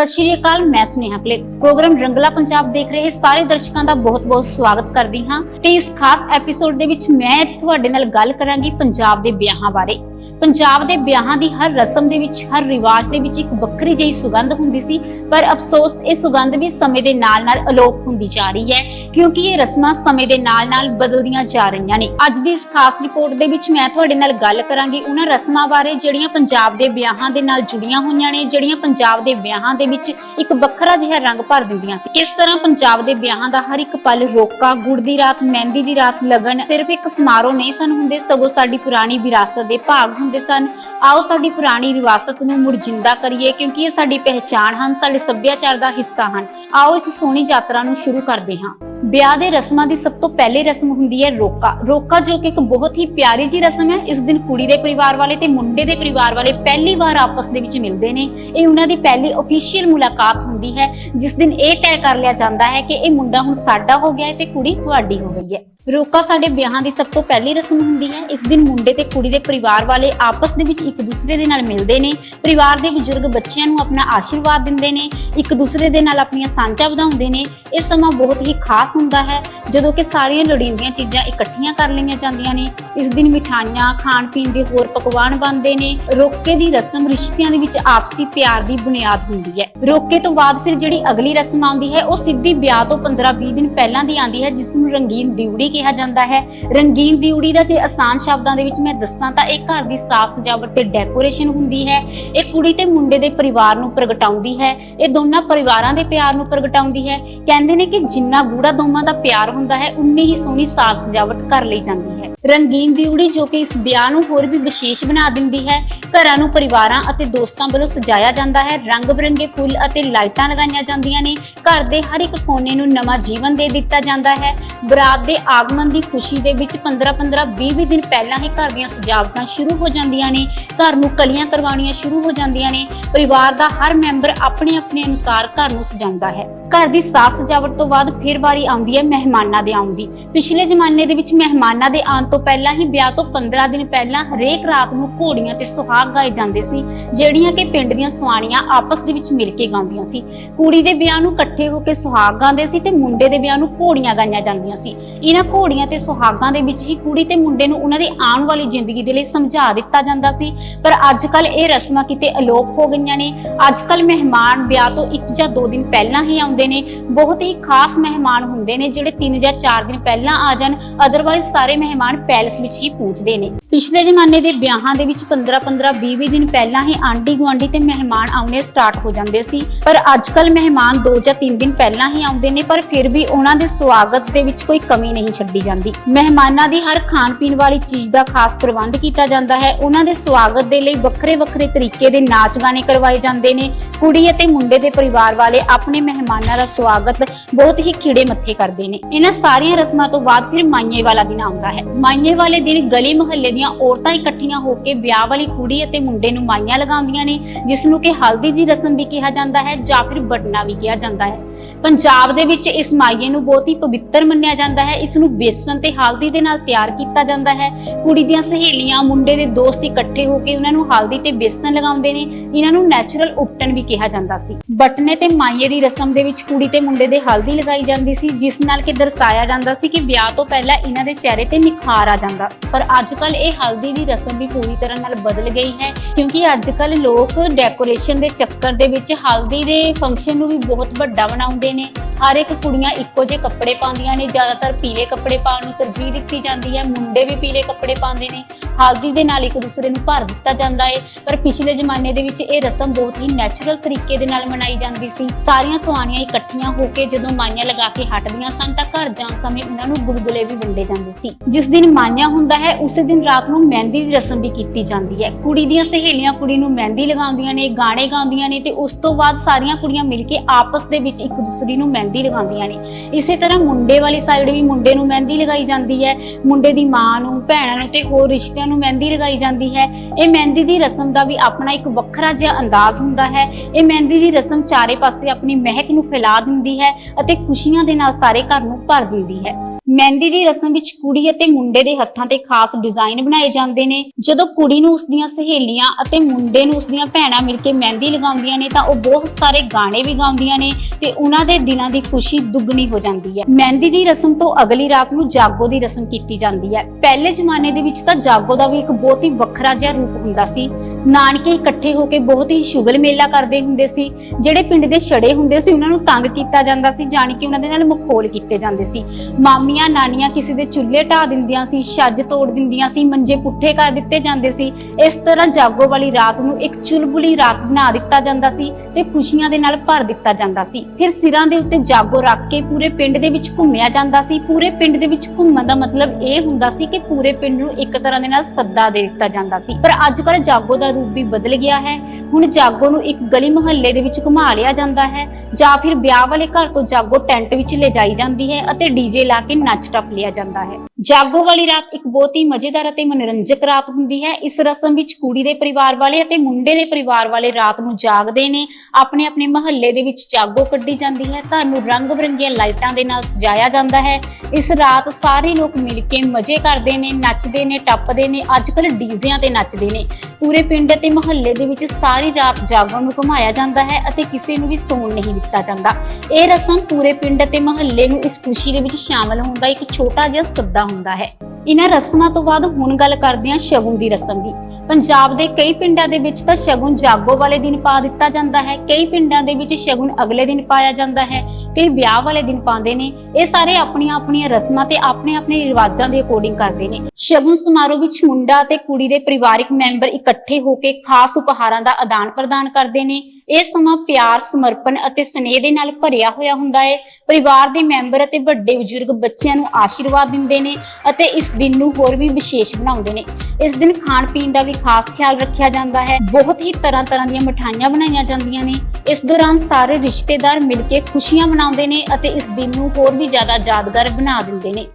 ਸਤਿ ਸ਼੍ਰੀ ਅਕਾਲ, ਮੈਂ ਸੁਨੇਹਾ ਕਲਿਕ। ਪ੍ਰੋਗਰਾਮ ਰੰਗਲਾ ਪੰਜਾਬ ਦੇਖ ਰਹੇ ਸਾਰੇ ਦਰਸ਼ਕਾਂ ਦਾ ਬਹੁਤ-ਬਹੁਤ ਸਵਾਗਤ ਕਰਦੀ ਹਾਂ ਤੇ ਇਸ ਖਾਸ ਐਪੀਸੋਡ ਦੇ ਵਿੱਚ ਮੈਂ ਤੁਹਾਡੇ ਨਾਲ ਗੱਲ ਕਰਾਂਗੀ ਪੰਜਾਬ ਦੇ ਵਿਆਹਾਂ ਬਾਰੇ। ਪੰਜਾਬ ਦੇ ਵਿਆਹਾਂ ਦੀ ਹਰ ਰਸਮ ਦੇ ਵਿੱਚ, ਹਰ ਰਿਵਾਜ ਦੇ ਵਿੱਚ ਇੱਕ ਵੱਖਰੀ ਜਿਹੀ ਸੁਗੰਧ ਹੁੰਦੀ ਸੀ, ਪਰ ਅਫਸੋਸ, ਇਹ ਸੁਗੰਧ ਵੀ ਸਮੇਂ ਦੇ ਨਾਲ-ਨਾਲ ਅਲੋਪ ਹੁੰਦੀ ਜਾ ਰਹੀ ਹੈ, ਕਿਉਂਕਿ ਇਹ ਰਸਮਾਂ ਸਮੇਂ ਦੇ ਨਾਲ-ਨਾਲ ਬਦਲਦੀਆਂ ਜਾ ਰਹੀਆਂ ਨੇ। ਅੱਜ ਦੀ ਇਸ ਖਾਸ ਰਿਪੋਰਟ ਦੇ ਵਿੱਚ ਮੈਂ ਤੁਹਾਡੇ ਨਾਲ ਗੱਲ ਕਰਾਂਗੀ ਉਹਨਾਂ ਰਸਮਾਂ ਬਾਰੇ ਜਿਹੜੀਆਂ ਪੰਜਾਬ ਦੇ ਵਿਆਹਾਂ ਦੇ ਨਾਲ ਜੁੜੀਆਂ ਹੋਈਆਂ ਨੇ, ਜਿਹੜੀਆਂ ਪੰਜਾਬ ਦੇ ਵਿਆਹਾਂ ਦੇ ਵਿੱਚ ਇੱਕ ਵੱਖਰਾ ਜਿਹਾ ਰੰਗ ਭਰ ਦਿੰਦੀਆਂ ਸੀ। ਕਿਸ ਤਰ੍ਹਾਂ ਪੰਜਾਬ ਦੇ ਵਿਆਹਾਂ ਦਾ ਹਰ ਇੱਕ ਪਲ ਰੋਕਾ ਗੁੜ ਦੀ ਰਾਤ, ਮਹਿੰਦੀ ਦੀ ਰਾਤ ਲਗਨ, ਸਿਰਫ ਇੱਕ ਸਮਾਰੋਹ ਨਹੀਂ ਸਨ ਹੁੰਦੇ, ਸਗੋਂ ਸਾਡੀ ਪੁਰਾਣੀ ਵਿਰਾਸਤ ਦੇ ਭਾਗ ਹੁੰਦੇ ਸਨ। ਆਓ ਸਾਡੀ ਪੁਰਾਣੀ ਵਿਰਾਸਤ ਨੂੰ ਮੁੜ ਜਿੰਦਾ ਕਰੀਏ, ਕਿਉਂਕਿ ਇਹ ਸਾਡੀ ਪਹਿਚਾਣ ਹਨ, ਸਾਡੇ ਸੱਭਿਆਚਾਰ ਦਾ ਹਿੱਸਾ ਹਨ। ਆਓ ਇਸ ਸੋਹਣੀ ਯਾਤਰਾ ਨੂੰ ਸ਼ੁਰੂ ਕਰਦੇ ਹਾਂ। ਵਿਆਹ ਦੇ ਰਸਮਾਂ ਦੀ ਸਭ ਤੋਂ ਪਹਿਲੀ ਰਸਮ ਹੁੰਦੀ ਹੈ ਰੋਕਾ। ਰੋਕਾ ਜੋ ਕਿ ਇੱਕ ਬਹੁਤ ਹੀ ਪਿਆਰੀ ਜੀ ਰਸਮ ਹੈ। ਇਸ ਦਿਨ ਕੁੜੀ ਦੇ ਪਰਿਵਾਰ ਵਾਲੇ ਤੇ ਮੁੰਡੇ ਦੇ ਪਰਿਵਾਰ ਵਾਲੇ ਪਹਿਲੀ ਵਾਰ ਆਪਸ ਦੇ ਵਿੱਚ ਮਿਲਦੇ ਨੇ। ਇਹ ਉਹਨਾਂ ਦੀ ਪਹਿਲੀ ਅਫੀਸ਼ੀਅਲ ਮੁਲਾਕਾਤ ਹੁੰਦੀ ਹੈ, ਜਿਸ ਦਿਨ ਇਹ ਤੈਅ ਕਰ ਲਿਆ ਜਾਂਦਾ ਹੈ ਕਿ ਇਹ ਮੁੰਡਾ ਹੁਣ ਸਾਡਾ ਹੋ ਗਿਆ ਹੈ ਤੇ ਕੁੜੀ ਤੁਹਾਡੀ ਹੋ ਗਈ ਹੈ। ਰੋਕਾ ਸਾਡੇ ਵਿਆਹਾਂ ਦੀ ਸਭ ਤੋਂ ਪਹਿਲੀ ਰਸਮ ਹੁੰਦੀ ਹੈ। ਇਸ ਦਿਨ ਮੁੰਡੇ ਤੇ ਕੁੜੀ ਦੇ ਪਰਿਵਾਰ ਵਾਲੇ ਆਪਸ ਦੇ ਵਿੱਚ ਇੱਕ ਦੂਸਰੇ ਦੇ ਨਾਲ ਮਿਲਦੇ ਨੇ। ਪਰਿਵਾਰ ਦੇ ਬਜ਼ੁਰਗ ਬੱਚਿਆਂ ਨੂੰ ਆਪਣਾ ਆਸ਼ੀਰਵਾਦ ਦਿੰਦੇ ਨੇ। ਇੱਕ ਦੂਸਰੇ ਦੇ ਨਾਲ ਆਪਣੀਆਂ ਸਾਂਝਾ ਵਧਾਉਂਦੇ ਨੇ। ਇਹ ਸਮਾਂ ਬਹੁਤ ਹੀ ਖਾਸ ਹੁੰਦਾ ਹੈ, ਜਦੋਂ ਕਿ ਸਾਰੀਆਂ ਲੋੜੀਂਦੀਆਂ ਚੀਜ਼ਾਂ ਇਕੱਠੀਆਂ ਕਰ ਲਈਆਂ ਜਾਂਦੀਆਂ ਨੇ। ਇਸ ਦਿਨ ਮਿਠਾਈਆਂ, ਖਾਣ ਪੀਣ ਦੇ ਹੋਰ ਪਕਵਾਨ ਬਣਦੇ ਨੇ। ਰੋਕੇ ਦੀ ਰਸਮ ਰਿਸ਼ਤਿਆਂ ਦੇ ਵਿੱਚ ਆਪਸੀ ਪਿਆਰ ਦੀ ਬੁਨਿਆਦ ਹੁੰਦੀ ਹੈ। ਰੋਕੇ ਤੋਂ ਬਾਅਦ ਫਿਰ ਜਿਹੜੀ ਅਗਲੀ ਰਸਮ ਆਉਂਦੀ ਹੈ, ਉਹ ਸਿੱਧੀ ਵਿਆਹ ਤੋਂ 15-20 ਦਿਨ ਪਹਿਲਾਂ ਦੀ ਆਉਂਦੀ ਹੈ ਜਿਸ ਨੂੰ ਰੰਗੀਨ ਦਿਉੜੀ ਕਿਹਾ ਜਾਂਦਾ ਹੈ। ਰੰਗੀਨ ਦਿਉੜੀ ਦਾ ਜੇ ਆਸਾਨ ਸ਼ਬਦਾਂ ਦੇ ਵਿੱਚ ਮੈਂ ਦੱਸਾਂ, ਤਾਂ ਇਹ ਘਰ ਦੀ ਸਾਫ਼ ਸਜਾਵਟ ਤੇ ਡੈਕੋਰੇਸ਼ਨ ਹੁੰਦੀ ਹੈ। ਇਹ ਕੁੜੀ ਤੇ ਮੁੰਡੇ ਦੇ ਪਰਿਵਾਰ ਨੂੰ ਪ੍ਰਗਟਾਉਂਦੀ ਹੈ। ਇਹ ਦੋਨਾਂ ਪਰਿਵਾਰਾਂ ਦੇ ਪਿਆਰ ਨੂੰ ਪ੍ਰਗਟਾਉਂਦੀ ਹੈ। ਕਹਿੰਦੇ ਨੇ ਕਿ ਜਿੰਨਾ ਗੂੜਾ ਦੋਵਾਂ ਦਾ ਪਿਆਰ ਹੁੰਦਾ ਹੈ ਉਨੀ ਹੀ ਸੋਹਣੀ ਸਾਜ ਸਜਾਵਟ ਕਰ ਲਈ ਜਾਂਦੀ ਹੈ। ਰੰਗੀਨ ਦੀ ਉੜੀ ਜੋ ਕਿ ਇਸ ਵਿਆਹ ਨੂੰ ਹੋਰ ਵੀ ਵਿਸ਼ੇਸ਼ ਬਣਾ ਦਿੰਦੀ ਹੈ। ਘਰਾਂ ਨੂੰ ਪਰਿਵਾਰਾਂ ਅਤੇ ਦੋਸਤਾਂ ਵੱਲੋਂ ਸਜਾਇਆ ਜਾਂਦਾ ਹੈ। ਰੰਗ ਬਰੰਗੇ ਫੁੱਲ ਅਤੇ ਲਾਈਟਾਂ ਲਗਾਈਆਂ ਜਾਂਦੀਆਂ ਨੇ। ਘਰ ਦੇ ਹਰ ਇੱਕ ਕੋਨੇ ਨੂੰ ਨਵਾਂ ਜੀਵਨ ਦੇ ਦਿੱਤਾ ਜਾਂਦਾ ਹੈ। ਬਰਾਤ ਦੇ ਆਗਮਨ ਦੀ ਖੁਸ਼ੀ ਦੇ ਵਿੱਚ 15-15 20-20 ਦਿਨ ਪਹਿਲਾਂ ਹੀ ਘਰ ਦੀਆਂ ਸਜਾਵਟਾਂ ਸ਼ੁਰੂ ਹੋ ਜਾਂਦੀਆਂ ਨੇ। ਘਰ ਨੂੰ ਕਲੀਆਂ ਕਰਵਾਉਣੀਆਂ ਸ਼ੁਰੂ ਹੋ ਜਾਂਦੀਆਂ ਨੇ। ਪਰਿਵਾਰ ਦਾ ਹਰ ਮੈਂਬਰ ਆਪਣੇ ਆਪਣੇ ਅਨੁਸਾਰ ਘਰ ਨੂੰ ਸਜਾਉਂਦਾ ਹੈ। ਘਰ ਦੀ ਸਾਫ਼ ਸਜਾਵਟ ਤੋਂ ਬਾਅਦ ਫਿਰ ਵਾਰੀ ਆਉਂਦੀ ਹੈ ਮਹਿਮਾਨਾਂ ਦੇ ਆਉਣ ਦੀ। ਪਿਛਲੇ ਜ਼ਮਾਨੇ ਦੇ ਵਿੱਚ ਮਹਿਮਾਨਾਂ ਦੇ ਆਉਣ ਤੋਂ ਪਹਿਲਾਂ ਹੀ ਵਿਆਹ ਤੋਂ 15 ਦਿਨ ਪਹਿਲਾਂ ਹਰੇਕ ਰਾਤ ਨੂੰ ਘੋੜੀਆਂ ਤੇ ਸੁਹਾਗ ਗਾਏ ਜਾਂਦੇ ਸੀ, ਜਿਹੜੀਆਂ ਕਿ ਪਿੰਡ ਦੀਆਂ ਸੁਆਣੀਆਂ ਆਪਸ ਦੇ ਵਿੱਚ ਮਿਲ ਕੇ ਗਾਉਂਦੀਆਂ ਸੀ। ਕੁੜੀ ਦੇ ਵਿਆਹ ਨੂੰ ਇਕੱਠੇ ਹੋ ਕੇ ਸੁਹਾਗ ਗਾਉਂਦੇ ਸੀ ਤੇ ਮੁੰਡੇ ਦੇ ਵਿਆਹ ਨੂੰ ਘੋੜੀਆਂ ਗਾਈਆਂ ਜਾਂਦੀਆਂ ਸੀ। ਇਹਨਾਂ ਘੋੜੀਆਂ ਤੇ ਸੁਹਾਗਾਂ ਦੇ ਵਿੱਚ ਹੀ ਕੁੜੀ ਤੇ ਮੁੰਡੇ ਨੂੰ ਉਹਨਾਂ ਦੀ ਆਉਣ ਵਾਲੀ ਜ਼ਿੰਦਗੀ ਦੇ ਲਈ ਸਮਝਾ ਦਿੱਤਾ ਜਾਂਦਾ ਸੀ। ਪਰ ਅੱਜ ਕੱਲ ਇਹ ਰਸਮਾਂ ਕਿਤੇ ਅਲੋਪ ਹੋ ਗਈਆਂ ਨੇ। ਅੱਜ ਕੱਲ ਮਹਿਮਾਨ ਵਿਆਹ ਤੋਂ ਇੱਕ ਜਾਂ ਦੋ ਦਿਨ ਪਹਿਲਾਂ ਹੀ ਆਉਂਦੇ ਨੇ। ਬਹੁਤ ਹੀ ਖਾਸ ਮਹਿਮਾਨ ਹੁੰਦੇ ਨੇ, ਜਿਹੜੇ 3 ਜਾਂ 4 ਦਿਨ ਪਹਿਲਾਂ ਆ ਜਾਣ। ਅਦਰਵਾਈਜ਼ ਸਾਰੇ ਮਹਿਮਾਨ ਪੈਲਸ ਵਿੱਚ ਹੀ ਪਹੁੰਚਦੇ ਨੇ। ਪਿਛਲੇ ਜ਼ਮਾਨੇ ਦੇ ਵਿਆਹਾਂ ਦੇ ਵਿੱਚ 15 15 20 20 ਦਿਨ ਪਹਿਲਾਂ ਹੀ ਆਂਢੀ ਗੁਆਂਢੀ ਤੇ ਮਹਿਮਾਨ ਆਉਣੇ ਸਟਾਰਟ ਹੋ ਜਾਂਦੇ ਸੀ। ਪਰ ਅੱਜ ਕੱਲ ਮਹਿਮਾਨ 2 ਜਾਂ 3 ਦਿਨ ਪਹਿਲਾਂ ਹੀ ਆਉਂਦੇ ਨੇ, ਪਰ ਫਿਰ ਵੀ ਉਹਨਾਂ ਦੇ ਸਵਾਗਤ ਦੇ ਵਿੱਚ ਕੋਈ ਕਮੀ ਨਹੀਂ ਛੱਡੀ ਜਾਂਦੀ। ਮਹਿਮਾਨਾਂ ਦੀ ਹਰ ਖਾਣ ਪੀਣ ਵਾਲੀ ਚੀਜ਼ ਦਾ ਖਾਸ ਪ੍ਰਬੰਧ ਕੀਤਾ ਜਾਂਦਾ ਹੈ। ਉਹਨਾਂ ਦੇ ਸਵਾਗਤ ਦੇ ਲਈ ਵੱਖਰੇ ਵੱਖਰੇ ਤਰੀਕੇ ਦੇ ਨਾਚ ਗਾਣੇ ਕਰਵਾਏ ਜਾਂਦੇ ਨੇ। ਕੁੜੀ ਅਤੇ ਮੁੰਡੇ ਦੇ ਪਰਿਵਾਰ ਵਾਲੇ ਆਪਣੇ ਮਹਿਮਾਨਾਂ ਦਾ ਸਵਾਗਤ ਬਹੁਤ ਹੀ ਖਿੜੇ ਮੱਥੇ ਕਰਦੇ ਨੇ। ਇਹਨਾਂ ਸਾਰੀਆਂ ਰਸਮਾਂ ਤੋਂ ਬਾਅਦ ਫਿਰ ਮਾਈਏ ਵਾਲਾ ਦਿਨ ਆਉਂਦਾ ਹੈ। ਮਾਈਏ ਵਾਲੇ ਦਿਨ ਗਲੀ ਮੁਹੱਲੇ ਦੀਆਂ ਔਰਤਾਂ ਇਕੱਠੀਆਂ ਹੋ ਕੇ ਵਿਆਹ ਵਾਲੀ ਕੁੜੀ ਅਤੇ ਮੁੰਡੇ ਨੂੰ ਮਾਈਆਂ ਲਗਾਉਂਦੀਆਂ ਨੇ, ਜਿਸ ਨੂੰ ਕਿ ਹਲਦੀ ਦੀ ਰਸਮ ਵੀ ਕਿਹਾ ਜਾਂਦਾ ਹੈ ਜਾਂ ਫਿਰ ਬਟਨਾ ਵੀ ਕਿਹਾ ਜਾਂਦਾ ਹੈ। ਪੰਜਾਬ ਦੇ ਵਿੱਚ ਇਸ ਮਾਈਏ ਨੂੰ ਬਹੁਤ ਹੀ ਪਵਿੱਤਰ ਮੰਨਿਆ ਜਾਂਦਾ ਹੈ, ਇਸ ਨੂੰ ਬੇਸਨ ਤੇ ਹਲਦੀ ਦੇ ਨਾਲ ਤਿਆਰ ਕੀਤਾ ਜਾਂਦਾ ਹੈ। ਕੁੜੀ ਦੀਆਂ ਸਹੇਲੀਆਂ, ਮੁੰਡੇ ਦੇ ਦੋਸਤ ਇਕੱਠੇ ਹੋ ਕੇ ਉਹਨਾਂ ਨੂੰ ਹਲਦੀ ਤੇ ਬੇਸਨ ਲਗਾਉਂਦੇ ਨੇ, ਇਹਨਾਂ ਨੂੰ ਨੈਚੁਰਲ ਉਪਟਨ ਵੀ ਕਿਹਾ ਜਾਂਦਾ ਸੀ। ਬਟਨੇ ਤੇ ਮਾਈਏ ਦੀ ਰਸਮ ਦੇ ਵਿੱਚ ਕੁੜੀ ਤੇ ਮੁੰਡੇ ਦੇ ਹਲਦੀ ਲਗਾਈ ਜਾਂਦੀ ਸੀ, ਜਿਸ ਨਾਲ ਕਿ ਦਰਸਾਇਆ ਜਾਂਦਾ ਸੀ ਕਿ ਵਿਆਹ ਤੋਂ ਪਹਿਲਾਂ ਇਹਨਾਂ ਦੇ ਚਿਹਰੇ ਤੇ ਨਿਖਾਰ ਆ ਜਾਂਦਾ। ਪਰ ਅੱਜ ਕੱਲ ਇਹ ਹਲਦੀ ਦੀ ਰਸਮ ਵੀ ਪੂਰੀ ਤਰ੍ਹਾਂ ਨਾਲ ਬਦਲ ਗਈ ਹੈ, ਕਿਉਂਕਿ ਅੱਜ ਕੱਲ ਲੋਕ ਡੈਕੋਰੇਸ਼ਨ ਦੇ ਚੱਕਰ ਦੇ ਵਿੱਚ ਹਲਦੀ ਦੇ ਫੰਕਸ਼ਨ ਨੂੰ ਵੀ ਬਹੁਤ ਵੱਡਾ ਬਣਾਉਂਦੇ ਨੇ। ਹਰ ਇੱਕ ਕੁੜੀਆਂ ਇੱਕੋ ਜਿਹੇ ਕੱਪੜੇ ਪਾਉਂਦੀਆਂ ਨੇ, ਜ਼ਿਆਦਾਤਰ ਪੀਲੇ ਕੱਪੜੇ ਪਾਉਣ ਨੂੰ ਤਰਜੀਹ ਦਿੱਤੀ ਜਾਂਦੀ ਹੈ। ਮੁੰਡੇ ਵੀ ਪੀਲੇ ਕੱਪੜੇ ਪਾਉਂਦੇ ਨੇ। ਹਲਦੀ ਦੇ ਨਾਲ ਇੱਕ ਦੂਸਰੇ ਨੂੰ ਭਰ ਦਿੱਤਾ ਜਾਂਦਾ ਹੈ। ਪਰ ਪਿਛਲੇ ਜ਼ਮਾਨੇ ਦੇ ਵਿੱਚ ਇਹ ਰਸਮ ਬਹੁਤ ਹੀ ਨੈਚੁਰਲ ਤਰੀਕੇ ਦੇ ਨਾਲ ਮਨਾਈ ਜਾਂਦੀ ਸੀ। ਸਾਰੀਆਂ ਸੁਆਣੀਆਂ ਇਕੱਠੀਆਂ ਹੋ ਕੇ ਜਦੋਂ ਮਾਈਆਂ ਲਗਾ ਕੇ ਹਟਦੀਆਂ ਸਨ, ਤਾਂ ਘਰ ਜਾਣ ਸਮੇਂ ਉਹਨਾਂ ਨੂੰ ਗੁਲਗੁਲੇ ਵੀ ਵੰਡੇ ਜਾਂਦੇ ਸੀ। ਜਿਸ ਦਿਨ ਮਾਈਆਂ ਹੁੰਦਾ ਹੈ, ਉਸੇ ਦਿਨ ਰਾਤ ਨੂੰ ਮਹਿੰਦੀ ਦੀ ਰਸਮ ਵੀ ਕੀਤੀ ਜਾਂਦੀ ਹੈ। ਕੁੜੀ ਦੀਆਂ ਸਹੇਲੀਆਂ ਕੁੜੀ ਨੂੰ ਮਹਿੰਦੀ ਲਗਾਉਂਦੀਆਂ ਨੇ, ਗਾਣੇ ਗਾਉਂਦੀਆਂ ਨੇ ਤੇ ਉਸ ਤੋਂ ਬਾਅਦ ਸਾਰੀਆਂ ਕੁੜੀਆਂ ਮਿਲ ਕੇ ਆਪਸ ਦੇ ਵਿੱਚ ਇੱਕ ਦੂਸਰੇ ਨੂੰ ਮਹਿੰਦੀ ਲਗਾਉਂਦੀਆਂ ਨੇ। ਇਸੇ ਤਰ੍ਹਾਂ ਮੁੰਡੇ ਵਾਲੀ ਸਾਈਡ ਵੀ ਮੁੰਡੇ ਨੂੰ ਮਹਿੰਦੀ ਲਗਾਈ ਜਾਂਦੀ ਹੈ, ਮੁੰਡੇ ਦੀ ਮਾਂ ਨੂੰ, ਭੈਣਾਂ ਨੂੰ ਤੇ ਹੋਰ ਰਿਸ਼ਤਿਆਂ ਨੂੰ ਮਹਿੰਦੀ ਲਗਾਈ ਜਾਂਦੀ ਹੈ। ਇਹ ਮਹਿੰਦੀ ਦੀ ਰਸਮ ਦਾ ਵੀ ਆਪਣਾ ਇੱਕ ਵੱਖਰਾ ਜਿਹਾ ਅੰਦਾਜ਼ ਹੁੰਦਾ ਹੈ। ਇਹ ਮਹਿੰਦੀ ਦੀ ਰਸਮ ਚਾਰੇ ਪਾਸੇ ਆਪਣੀ ਮਹਿਕ ਨੂੰ ਫੈਲਾ ਦਿੰਦੀ ਹੈ ਅਤੇ ਖੁਸ਼ੀਆਂ ਦੇ ਨਾਲ ਸਾਰੇ ਘਰ ਨੂੰ ਭਰ ਦਿੰਦੀ ਹੈ। ਮਹਿੰਦੀ ਦੀ ਰਸਮ ਵਿੱਚ ਕੁੜੀ ਅਤੇ ਮੁੰਡੇ ਦੇ ਹੱਥਾਂ ਤੇ ਖਾਸ ਡਿਜ਼ਾਈਨ ਬਣਾਏ ਜਾਂਦੇ ਨੇ। ਜਦੋਂ ਕੁੜੀ ਨੂੰ ਉਸਦੀਆਂ ਸਹੇਲੀਆਂ ਅਤੇ ਮੁੰਡੇ ਨੂੰ ਉਸਦੀਆਂ ਭੈਣਾਂ ਮਿਲ ਕੇ ਮਹਿੰਦੀ ਲਗਾਉਂਦੀਆਂ ਨੇ ਤਾਂ ਉਹ ਬਹੁਤ ਸਾਰੇ ਗਾਣੇ ਵੀ ਗਾਉਂਦੀਆਂ ਨੇ ਤੇ ਉਹਨਾਂ ਦੇ ਦਿਲਾਂ ਦੀ ਖੁਸ਼ੀ ਦੁੱਗਣੀ ਹੋ ਜਾਂਦੀ ਹੈ। ਮਹਿੰਦੀ ਦੀ ਰਸਮ ਤੋਂ ਅਗਲੀ ਰਾਤ ਨੂੰ ਜਾਗੋ ਦੀ ਰਸਮ ਕੀਤੀ ਜਾਂਦੀ ਹੈ। ਪਹਿਲੇ ਜ਼ਮਾਨੇ ਦੇ ਵਿੱਚ ਤਾਂ ਜਾਗੋ ਦਾ ਵੀ ਇੱਕ ਬਹੁਤ ਹੀ ਵੱਖਰਾ ਜਿਹਾ ਰੂਪ ਹੁੰਦਾ ਸੀ। ਨਾਨਕੇ ਇਕੱਠੇ ਹੋ ਕੇ ਬਹੁਤ ਹੀ ਸ਼ੁਗਲ ਮੇਲਾ ਕਰਦੇ ਹੁੰਦੇ ਸੀ। ਜਿਹੜੇ ਪਿੰਡ ਦੇ ਛੜੇ ਹੁੰਦੇ ਸੀ, ਉਹਨਾਂ ਨੂੰ ਤੰਗ ਕੀਤਾ ਜਾਂਦਾ ਸੀ, ਜਾਣੀ ਕਿ ਉਹਨਾਂ ਦੇ ਨਾਲ ਮਖੌਲ ਕੀਤੇ ਜਾਂਦੇ ਸੀ। ਮਾਮੀਆਂ ਨਾਨੀਆਂ ਕਿਸੇ ਦੇ ਚੁੱਲ੍ਹੇ ਢਾ ਦਿੰਦੀਆਂ ਸੀ, ਛੱਜ ਤੋੜ ਦਿੰਦੀਆਂ ਸੀ, ਮੰਜੇ ਪੁੱਠੇ ਕਰ ਦਿੱਤੇ ਜਾਂਦੇ ਸੀ, ਇਸ ਤਰ੍ਹਾਂ ਜਾਗੋ ਵਾਲੀ ਰਾਤ ਨੂੰ ਇੱਕ ਚੁਲਬੁਲੀ ਰਾਤ ਬਣਾ ਦਿੱਤਾ ਜਾਂਦਾ ਸੀ ਤੇ ਖੁਸ਼ੀਆਂ ਦੇ ਨਾਲ ਭਰ ਦਿੱਤਾ ਜਾਂਦਾ ਸੀ। ਫਿਰ ਸਿਰਾਂ ਦੇ ਉੱਤੇ ਜਾਗੋ ਰੱਖ ਕੇ ਪੂਰੇ ਪਿੰਡ ਦੇ ਵਿੱਚ ਘੁੰਮਿਆ ਜਾਂਦਾ ਸੀ। ਪੂਰੇ ਪਿੰਡ ਦੇ ਵਿੱਚ ਘੁੰਮਣ ਦਾ ਮਤਲਬ ਇਹ ਹੁੰਦਾ ਸੀ ਕਿ ਪੂਰੇ ਪਿੰਡ ਨੂੰ ਇੱਕ ਤਰ੍ਹਾਂ ਦੇ ਨਾਲ ਸੱਦਾ ਦੇ ਦਿੱਤਾ ਜਾਂਦਾ ਸੀ। ਪਰ ਅੱਜ ਕੱਲ੍ਹ ਜਾਗੋ ਦਾ ਰੂਪ ਵੀ ਬਦਲ ਗਿਆ ਹੈ। ਹੁਣ ਜਾਗੋ ਨੂੰ ਇੱਕ ਗਲੀ ਮੁਹੱਲੇ ਦੇ ਵਿੱਚ ਘੁਮਾ ਲਿਆ ਜਾਂਦਾ ਹੈ ਜਾਂ ਫਿਰ ਵਿਆਹ ਵਾਲੇ ਘਰ ਤੋਂ ਜਾਗੋ ਟੈਂਟ ਵਿੱਚ ਲੈ ਜਾਈ ਜਾਂਦੀ ਹੈ ਅਤੇ ਡੀਜੇ ਲਾ ਕੇ ਨੱਚ ਟੱਪ ਲਿਆ ਜਾਂਦਾ ਹੈ। ਜਾਗੋ ਵਾਲੀ ਰਾਤ ਇੱਕ ਬਹੁਤ ਹੀ ਮਜ਼ੇਦਾਰ ਅਤੇ ਮਨੋਰੰਜਕ ਰਾਤ ਹੁੰਦੀ ਹੈ। ਇਸ ਰਸਮ ਵਿੱਚ ਕੁੜੀ ਦੇ ਪਰਿਵਾਰ ਵਾਲੇ ਅਤੇ ਮੁੰਡੇ ਦੇ ਪਰਿਵਾਰ ਵਾਲੇ ਰਾਤ ਨੂੰ ਜਾਗਦੇ ਨੇ। ਆਪਣੇ ਆਪਣੇ ਮੁਹੱਲੇ ਦੇ ਵਿੱਚ ਜਾਗੋ ਕੱਢੀ ਜਾਂਦੀ ਹੈ। ਘਰ ਨੂੰ ਰੰਗ ਬਰੰਗੀਆਂ ਲਾਈਟਾਂ ਦੇ ਨਾਲ ਸਜਾਇਆ ਜਾਂਦਾ ਹੈ। ਇਸ ਰਾਤ ਸਾਰੇ ਲੋਕ ਮਿਲ ਕੇ ਮਜ਼ੇ ਕਰਦੇ ਨੇ, ਨੱਚਦੇ ਨੇ, ਟੱਪਦੇ ਨੇ। ਅੱਜ ਕੱਲ੍ਹ ਡੀਜ਼ਿਆਂ ਤੇ ਨੱਚਦੇ ਨੇ। ਪੂਰੇ ਪਿੰਡ ਅਤੇ ਮੁਹੱਲੇ ਦੇ ਵਿੱਚ ਸਾਰੀ ਰਾਤ ਜਾਗੋ ਨੂੰ ਘੁਮਾਇਆ ਜਾਂਦਾ ਹੈ ਅਤੇ ਕਿਸੇ ਨੂੰ ਵੀ ਸੌਣ ਨਹੀਂ ਦਿੱਤਾ ਜਾਂਦਾ। ਇਹ ਰਸਮ ਪੂਰੇ ਪਿੰਡ ਅਤੇ ਮੁਹੱਲੇ ਨੂੰ ਇਸ ਖੁਸ਼ੀ ਦੇ ਵਿੱਚ ਸ਼ਾਮਲ ਹੋਣ ਦਾ ਇੱਕ ਛੋਟਾ ਜਿਹਾ ਸੱਦਾ ਹੁੰਦਾ ਹੈ। ਇਹਨਾਂ ਰਸਮਾਂ ਤੋਂ ਬਾਅਦ ਹੁਣ ਗੱਲ ਕਰਦੇ ਹਾਂ ਸ਼ਗੁਨ ਦੀ ਰਸਮ ਦੀ। ਪੰਜਾਬ ਦੇ ਕਈ ਪਿੰਡਾਂ ਦੇ ਵਿੱਚ ਤਾਂ ਸ਼ਗੁਨ ਜਾਗੋ ਵਾਲੇ ਦਿਨ ਪਾ ਦਿੱਤਾ ਜਾਂਦਾ ਹੈ। ਕਈ ਪਿੰਡਾਂ ਦੇ ਵਿੱਚ ਸ਼ਗੁਨ ਅਗਲੇ ਦਿਨ ਪਾਇਆ ਜਾਂਦਾ ਹੈ। ਕਈ ਵਿਆਹ ਵਾਲੇ ਦਿਨ ਪਾਉਂਦੇ ਨੇ। ਇਹ ਸਾਰੇ ਆਪਣੀਆਂ ਆਪਣੀਆਂ ਰਸਮਾਂ ਤੇ ਆਪਣੇ ਆਪਣੇ ਰਿਵਾਜਾਂ ਦੇ ਅਕੋਰਡਿੰਗ ਕਰਦੇ ਨੇ। ਸ਼ਗੁਨ ਸਮਾਰੋਹ ਵਿੱਚ ਮੁੰਡਾ ਤੇ ਕੁੜੀ ਦੇ ਪਰਿਵਾਰਿਕ ਮੈਂਬਰ ਇਕੱਠੇ ਹੋ ਕੇ ਖਾਸ ਉਪਹਾਰਾਂ ਦਾ ਆਦਾਨ ਪ੍ਰਦਾਨ ਕਰਦੇ ਨੇ। ਇਹ ਸਮਾਂ ਪਿਆਰ, ਸਮਰਪਣ ਅਤੇ ਸਨੇਹ ਦੇ ਨਾਲ ਭਰਿਆ ਹੋਇਆ ਹੁੰਦਾ ਹੈ। ਪਰਿਵਾਰ ਦੇ ਮੈਂਬਰ ਅਤੇ ਵੱਡੇ ਬਜ਼ੁਰਗ ਬੱਚਿਆਂ ਨੂੰ ਆਸ਼ੀਰਵਾਦ ਦਿੰਦੇ ਨੇ ਅਤੇ ਇਸ ਦਿਨ ਨੂੰ ਹੋਰ ਵੀ ਵਿਸ਼ੇਸ਼ ਬਣਾਉਂਦੇ ਨੇ। ਇਸ ਦਿਨ ਖਾਣ ਪੀਣ ਦਾ ਵੀ ਖਾਸ ਖਿਆਲ ਰੱਖਿਆ ਜਾਂਦਾ ਹੈ। ਬਹੁਤ ਹੀ ਤਰ੍ਹਾਂ ਤਰ੍ਹਾਂ ਦੀਆਂ ਮਠਾਈਆਂ ਬਣਾਈਆਂ ਜਾਂਦੀਆਂ ਨੇ। ਇਸ ਦੌਰਾਨ ਸਾਰੇ ਰਿਸ਼ਤੇਦਾਰ ਮਿਲ ਕੇ ਖੁਸ਼ੀਆਂ ਮਨਾਉਂਦੇ ਨੇ ਅਤੇ ਇਸ ਦਿਨ ਨੂੰ ਹੋਰ ਵੀ ਜ਼ਿਆਦਾ ਯਾਦਗਾਰ ਬਣਾ ਦਿੰਦੇ ਨੇ।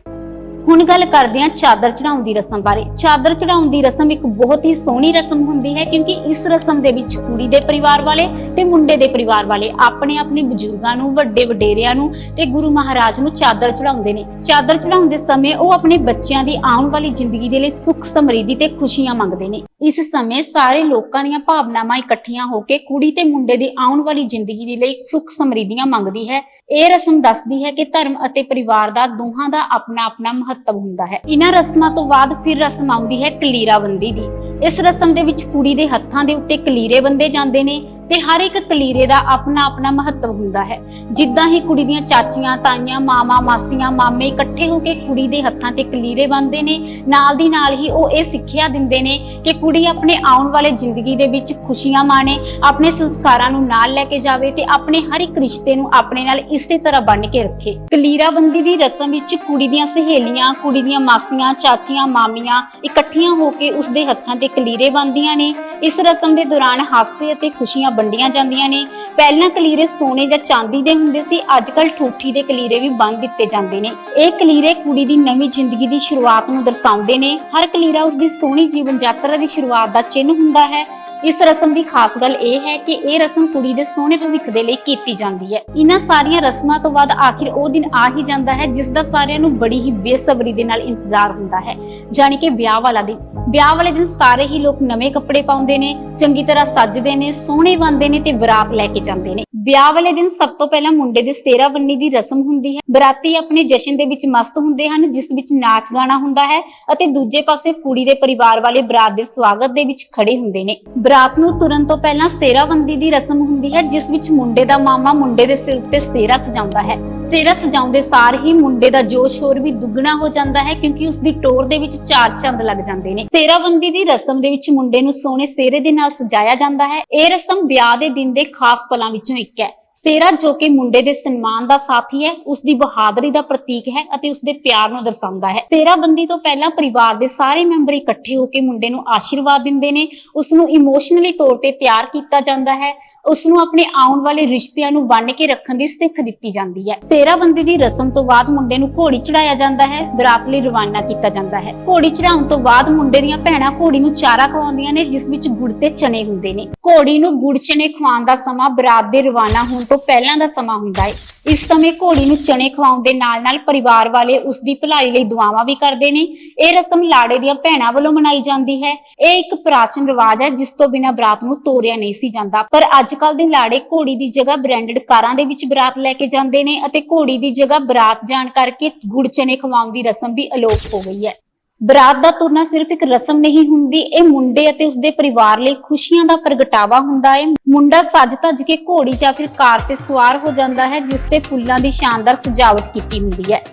ਹੁਣ ਗੱਲ ਕਰਦੇ ਹਾਂ ਚਾਦਰ ਚੜਾਉਣ ਦੀ ਰਸਮ ਬਾਰੇ। ਚਾਦਰ ਚੜਾਉਣ ਦੀ ਰਸਮ ਇੱਕ ਬਹੁਤ ਹੀ ਸੋਹਣੀ ਰਸਮ ਹੁੰਦੀ ਹੈ ਕਿਉਂਕਿ ਇਸ ਰਸਮ ਦੇ ਵਿੱਚ ਕੁੜੀ ਦੇ ਪਰਿਵਾਰ ਵਾਲੇ ਤੇ ਮੁੰਡੇ ਦੇ ਪਰਿਵਾਰ ਵਾਲੇ ਆਪਣੇ ਆਪਣੇ ਬਜ਼ੁਰਗਾਂ ਨੂੰ, ਵੱਡੇ ਵਡੇਰਿਆਂ ਨੂੰ ਤੇ ਗੁਰੂ ਮਹਾਰਾਜ ਨੂੰ ਚਾਦਰ ਚੜਾਉਂਦੇ ਨੇ। ਚਾਦਰ ਚੜਾਉਣ ਦੇ ਸਮੇਂ ਉਹ ਆਪਣੇ ਬੱਚਿਆਂ ਦੀ ਆਉਣ ਵਾਲੀ ਜ਼ਿੰਦਗੀ ਦੇ ਲਈ ਸੁੱਖ ਸਮਰਿੱਧੀ ਤੇ ਖੁਸ਼ੀਆਂ ਮੰਗਦੇ ਨੇ। ਇਸ ਸਮੇਂ ਸਾਰੇ ਲੋਕਾਂ ਦੀਆਂ ਭਾਵਨਾਵਾਂ ਇਕੱਠੀਆਂ ਹੋ ਕੇ ਕੁੜੀ ਤੇ ਮੁੰਡੇ ਦੀ ਆਉਣ ਵਾਲੀ ਜ਼ਿੰਦਗੀ ਦੇ ਲਈ ਸੁੱਖ ਸਮਰਿੱਧੀਆਂ ਮੰਗਦੀ ਹੈ। ਇਹ ਰਸਮ ਦੱਸਦੀ ਹੈ ਕਿ ਧਰਮ ਅਤੇ ਪਰਿਵਾਰ ਦਾ ਦੋਹਾਂ ਦਾ ਆਪਣਾ ਆਪਣਾ ਮਹੱਤਵ ਹੁੰਦਾ ਹੈ। ਇਹਨਾਂ ਰਸਮਾਂ ਤੋਂ ਬਾਅਦ ਫਿਰ ਰਸਮ ਆਉਂਦੀ ਹੈ ਕਲੀਰਾਬੰਦੀ ਦੀ। ਇਸ ਰਸਮ ਦੇ ਵਿੱਚ ਕੁੜੀ ਦੇ ਹੱਥਾਂ ਦੇ ਉੱਤੇ ਕਲੀਰੇ ਬੰਦੇ ਜਾਂਦੇ ਨੇ। ਤੇ ਹਰ ਇੱਕ ਕਲੀਰੇ ਦਾ ਆਪਣਾ ਆਪਣਾ ਮਹੱਤਵ ਹੁੰਦਾ ਹੈ। ਜਿੱਦਾਂ ਹੀ ਕੁੜੀ ਦੀਆਂ ਚਾਚੀਆਂ, ਤਾਈਆਂ ਮਾਮਾ ਮਾਸੀਆਂ, ਮਾਮੇ ਇਕੱਠੇ ਹੋ ਕੇ ਕੁੜੀ ਦੇ ਹੱਥਾਂ ਤੇ ਕਲੀਰੇ ਬੰਨਦੇ ਨੇ, ਨਾਲ ਦੀ ਨਾਲ ਹੀ ਉਹ ਇਹ ਸਿੱਖਿਆ ਦਿੰਦੇ ਨੇ ਕਿ ਕੁੜੀ ਆਪਣੇ ਆਉਣ ਵਾਲੇ ਜ਼ਿੰਦਗੀ ਦੇ ਵਿੱਚ ਖੁਸ਼ੀਆਂ ਮਾਣੇ, ਆਪਣੇ ਸੰਸਕਾਰਾਂ ਨੂੰ ਨਾਲ ਲੈ ਕੇ ਜਾਵੇ ਤੇ ਆਪਣੇ ਹਰ ਇੱਕ ਰਿਸ਼ਤੇ ਨੂੰ ਆਪਣੇ ਨਾਲ ਇਸੇ ਤਰ੍ਹਾਂ ਬੰਨ੍ਹ ਕੇ ਰੱਖੇ। ਕਲੀਰਾਬੰਦੀ ਦੀ ਰਸਮ ਵਿੱਚ ਕੁੜੀ ਦੀਆਂ ਸਹੇਲੀਆਂ, ਕੁੜੀ ਦੀਆਂ ਮਾਸੀਆਂ, ਚਾਚੀਆਂ, ਮਾਮੀਆਂ ਇਕੱਠੀਆਂ ਹੋ ਕੇ ਉਸ ਦੇ ਹੱਥਾਂ ਤੇ ਕਲੀਰੇ ਬੰਨ੍ਹਦੀਆਂ ਨੇ। ਇਸ ਰਸਮ ਦੇ ਦੌਰਾਨ ਹਾਸੇ ਅਤੇ ਖੁਸ਼ੀਆਂ ਵੰਡੀਆਂ ਜਾਂਦੀਆਂ ਨੇ। ਪਹਿਲਾਂ ਕਲੀਰੇ ਸੋਨੇ ਜਾਂ ਚਾਂਦੀ ਦੇ ਹੁੰਦੇ ਸੀ ਅੱਜ ਕੱਲ ਠੂਠੀ ਦੇ ਕਲੀਰੇ ਵੀ ਬੰਨ ਦਿੱਤੇ ਜਾਂਦੇ ਨੇ। ਇਹ ਕਲੀਰੇ ਕੁੜੀ ਦੀ ਨਵੀਂ ਜ਼ਿੰਦਗੀ ਦੀ ਸ਼ੁਰੂਆਤ ਨੂੰ ਦਰਸਾਉਂਦੇ ਨੇ। ਹਰ ਕਲੀਰਾ ਉਸ ਦੀ ਸੋਹਣੀ ਜੀਵਨ ਯਾਤਰਾ ਦੀ ਸ਼ੁਰੂਆਤ ਦਾ ਚਿੰਨ੍ਹ ਹੁੰਦਾ ਹੈ। ਇਸ ਰਸਮ ਦੀ ਖਾਸ ਗੱਲ ਇਹ ਹੈ ਕਿ ਇਹ ਰਸਮ ਕੁੜੀ ਦੇ ਸੋਹਣੇ ਭਵਿੱਖ ਦੇ ਲਈ ਕੀਤੀ ਜਾਂਦੀ ਹੈ। ਇਹਨਾਂ ਸਾਰੀਆਂ ਰਸਮਾਂ ਤੋਂ ਬਾਅਦ ਆਖਿਰ ਉਹ ਦਿਨ ਆ ਹੀ ਜਾਂਦਾ ਹੈ, ਜਿਸ ਦਾ ਸਾਰਿਆਂ ਨੂੰ ਬੜੀ ਹੀ ਬੇਸਬਰੀ ਦੇ ਨਾਲ ਇੰਤਜ਼ਾਰ ਹੁੰਦਾ ਹੈ। ਜਾਣੀ ਕਿ ਵਿਆਹ ਵਾਲਾ ਦਿਨ। ਵਿਆਹ ਵਾਲੇ ਦਿਨ ਸਾਰੇ ਹੀ ਲੋਕ ਨਵੇਂ ਕੱਪੜੇ ਪਾਉਂਦੇ ਨੇ, ਚੰਗੀ ਤਰ੍ਹਾਂ ਸੱਜਦੇ ਨੇ, ਸੋਹਣੇ ਬਣਦੇ ਨੇ ਤੇ ਬਰਾਤ ਲੈ ਕੇ ਜਾਂਦੇ ਨੇ। ਵਿਆਹ ਵਾਲੇ ਦਿਨ ਸਭ ਤੋਂ ਪਹਿਲਾਂ ਮੁੰਡੇ ਦੇ ਸਿਹਰਾ ਬੰਨੀ ਦੀ ਰਸਮ ਹੁੰਦੀ ਹੈ। ਬਰਾਤੀ ਆਪਣੇ ਜਸ਼ਨ ਦੇ ਵਿੱਚ ਮਸਤ ਹੁੰਦੇ ਹਨ, ਜਿਸ ਵਿੱਚ ਨਾਚ ਗਾਣਾ ਹੁੰਦਾ ਹੈ ਅਤੇ ਦੂਜੇ ਪਾਸੇ ਕੁੜੀ ਦੇ ਪਰਿਵਾਰ ਵਾਲੇ ਬਰਾਤ ਦੇ ਸਵਾਗਤ ਦੇ ਵਿੱਚ ਖੜੇ ਹੁੰਦੇ ਨੇ। ਬਰਾਤ ਨੂੰ ਤੁਰਨ ਤੋਂ ਪਹਿਲਾਂ ਸਿਹਰਾ ਬੰਦੀ ਦੀ ਰਸਮ ਹੁੰਦੀ ਹੈ, ਜਿਸ ਵਿੱਚ ਮੁੰਡੇ ਦਾ ਮਾਮਾ ਮੁੰਡੇ ਦੇ ਸਿਰ ਉੱਤੇ ਸਿਹਰਾ ਸਜਾਉਂਦਾ ਹੈ। ਸਿਹਰਾ ਸਜਾਉਂਦੇ ਸਾਰ ਹੀ ਮੁੰਡੇ ਦਾ ਜੋਸ਼ ਹੋਰ ਵੀ ਦੁੱਗਣਾ ਹੋ ਜਾਂਦਾ ਹੈ ਕਿਉਂਕਿ ਉਸ ਦੀ ਟੋਰ ਦੇ ਵਿੱਚ ਚਾਰ ਚੰਦ ਲੱਗ ਜਾਂਦੇ ਨੇ। ਸਿਹਰਾਬੰਦੀ ਦੀ ਰਸਮ ਦੇ ਵਿੱਚ ਮੁੰਡੇ ਨੂੰ ਸੋਹਣੇ ਸਿਹਰੇ ਦੇ ਨਾਲ ਸਜਾਇਆ ਜਾਂਦਾ ਹੈ। ਇਹ ਰਸਮ ਵਿਆਹ ਦੇ ਦਿਨ ਦੇ ਖਾਸ ਪਲਾਂ ਵਿੱਚੋਂ ਇੱਕ ਹੈ। ਸਿਹਰਾ ਜੋ ਕਿ ਮੁੰਡੇ ਦੇ ਸਨਮਾਨ ਦਾ ਸਾਥੀ ਹੈ ਉਸ ਦੀ ਬਹਾਦਰੀ ਦਾ ਪ੍ਰਤੀਕ ਹੈ ਅਤੇ ਉਸ ਦੇ ਪਿਆਰ ਨੂੰ ਦਰਸਾਉਂਦਾ ਹੈ। ਸਿਹਰਾਬੰਦੀ ਤੋਂ ਪਹਿਲਾਂ ਪਰਿਵਾਰ ਦੇ ਸਾਰੇ ਮੈਂਬਰ ਇਕੱਠੇ ਹੋ ਕੇ ਮੁੰਡੇ ਨੂੰ ਆਸ਼ੀਰਵਾਦ ਦਿੰਦੇ ਨੇ। ਉਸ ਨੂੰ ਇਮੋਸ਼ਨਲੀ ਤੌਰ ਤੇ ਤਿਆਰ ਕੀਤਾ ਜਾਂਦਾ ਹੈ। ਉਸ ਨੂੰ ਆਪਣੇ ਆਉਣ ਵਾਲੇ ਰਿਸ਼ਤਿਆਂ ਨੂੰ ਬੰਨ ਕੇ ਰੱਖਣ ਦੀ ਸਿੱਖ ਦਿੱਤੀ ਜਾਂਦੀ ਹੈ। ਸੇਰਾਬੰਦੀ ਦੀ ਰਸਮ ਤੋਂ ਬਾਅਦ ਮੁੰਡੇ ਨੂੰ ਘੋੜੀ ਚੜਾਇਆ ਜਾਂਦਾ ਹੈ। ਬਰਾਤ ਲਈ ਰਵਾਨਾ ਕੀਤਾ ਜਾਂਦਾ ਹੈ। ਘੋੜੀ ਚੜਾਉਣ ਤੋਂ ਬਾਅਦ ਮੁੰਡੇ ਦੀਆਂ ਭੈਣਾਂ ਘੋੜੀ ਨੂੰ ਚਾਰਾ ਖਵਾਉਂਦੀਆਂ ਨੇ, ਜਿਸ ਵਿੱਚ ਗੁੜ ਤੇ ਚਨੇ ਹੁੰਦੇ ਨੇ। ਘੋੜੀ ਨੂੰ ਗੁੜ ਚਨੇ ਖਵਾਉਣ ਦਾ ਸਮਾਂ ਬਰਾਤ ਦੇ ਰਵਾਨਾ ਹੋਣ ਤੋਂ ਪਹਿਲਾਂ ਦਾ ਸਮਾਂ ਹੁੰਦਾ ਹੈ। ਇਸ ਸਮੇਂ ਘੋੜੀ ਨੂੰ ਚਨੇ ਖਵਾਉਣ ਦੇ ਨਾਲ-ਨਾਲ ਪਰਿਵਾਰ ਵਾਲੇ ਉਸ ਦੀ ਭਲਾਈ ਲਈ ਦੁਆਵਾਂ ਵੀ ਕਰਦੇ ਨੇ। ਇਹ ਰਸਮ ਲਾੜੇ ਦੀਆਂ ਭੈਣਾਂ ਵੱਲੋਂ ਮਨਾਈ ਜਾਂਦੀ ਹੈ। ਇਹ ਇੱਕ ਪ੍ਰਾਚੀਨ ਰਿਵਾਜ ਹੈ, ਜਿਸ ਤੋਂ ਬਿਨਾਂ ਬਰਾਤ ਨੂੰ ਤੋਰਿਆ ਨਹੀਂ ਸੀ ਜਾਂਦਾ। ਪਰ ਅੱਜ ਕੱਲ ਦੇ ਲਾੜੇ ਘੋੜੀ ਦੀ ਜਗ੍ਹਾ ਬ੍ਰਾਂਡਡ ਕਾਰਾਂ ਦੇ ਵਿੱਚ ਬਰਾਤ ਲੈ ਕੇ ਜਾਂਦੇ ਨੇ ਅਤੇ ਘੋੜੀ ਦੀ ਜਗ੍ਹਾ ਬਰਾਤ ਜਾਣ ਕਰਕੇ ਗੁੜ ਚਨੇ ਖਵਾਉਣ ਦੀ ਰਸਮ ਵੀ ਅਲੋਪ ਹੋ ਗਈ ਹੈ। ਬਰਾਤ ਦਾ ਤੁਰਨਾ ਸਿਰਫ ਇੱਕ ਰਸਮ ਨਹੀਂ ਹੁੰਦੀ, ਇਹ ਮੁੰਡੇ ਅਤੇ ਉਸਦੇ ਪਰਿਵਾਰ ਲਈ ਖੁਸ਼ੀਆਂ ਦਾ ਪ੍ਰਗਟਾਵਾ ਹੁੰਦਾ ਹੈ। ਮੁੰਡਾ ਸੱਜ ਧੱਜ ਕੇ ਘੋੜੀ ਜਾਂ ਫਿਰ ਕਾਰ ਤੇ ਸਵਾਰ ਹੋ ਜਾਂਦਾ ਹੈ, ਜਿਸ ਤੇ ਫੁੱਲਾਂ ਦੀ ਸ਼ਾਨਦਾਰ ਸਜਾਵਟ ਕੀਤੀ ਹੁੰਦੀ ਹੈ।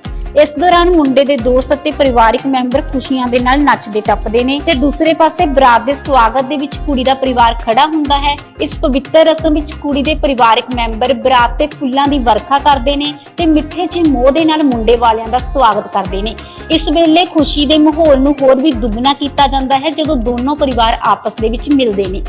ਇਸ ਦੌਰਾਨ ਮੁੰਡੇ ਦੇ ਦੋਸਤ ਅਤੇ ਪਰਿਵਾਰਿਕ ਮੈਂਬਰ ਖੁਸ਼ੀਆਂ ਦੇ ਨਾਲ ਨੱਚਦੇ ਟੱਪਦੇ ਨੇ ਤੇ ਦੂਸਰੇ ਪਾਸੇ ਬਰਾਤ ਦੇ ਸਵਾਗਤ ਦੇ ਵਿੱਚ ਕੁੜੀ ਦਾ ਪਰਿਵਾਰ ਖੜਾ ਹੁੰਦਾ ਹੈ। ਇਸ ਪਵਿੱਤਰ ਰਸਮ ਵਿੱਚ ਕੁੜੀ ਦੇ ਪਰਿਵਾਰਕ ਮੈਂਬਰ ਬਰਾਤ ਤੇ ਫੁੱਲਾਂ ਦੀ ਵਰਖਾ ਕਰਦੇ ਨੇ ਤੇ ਮਿੱਠੇ ਜਿਹੇ ਮੋਹ ਦੇ ਨਾਲ ਮੁੰਡੇ ਵਾਲਿਆਂ ਦਾ ਸਵਾਗਤ ਕਰਦੇ ਨੇ। ਇਸ ਵੇਲੇ ਖੁਸ਼ੀ ਦੇ ਮਾਹੌਲ ਨੂੰ ਹੋਰ ਵੀ ਦੁੱਗਣਾ ਕੀਤਾ ਜਾਂਦਾ ਹੈ ਜਦੋਂ ਦੋਨੋਂ ਪਰਿਵਾਰ ਆਪਸ ਦੇ ਵਿੱਚ ਮਿਲਦੇ ਨੇ।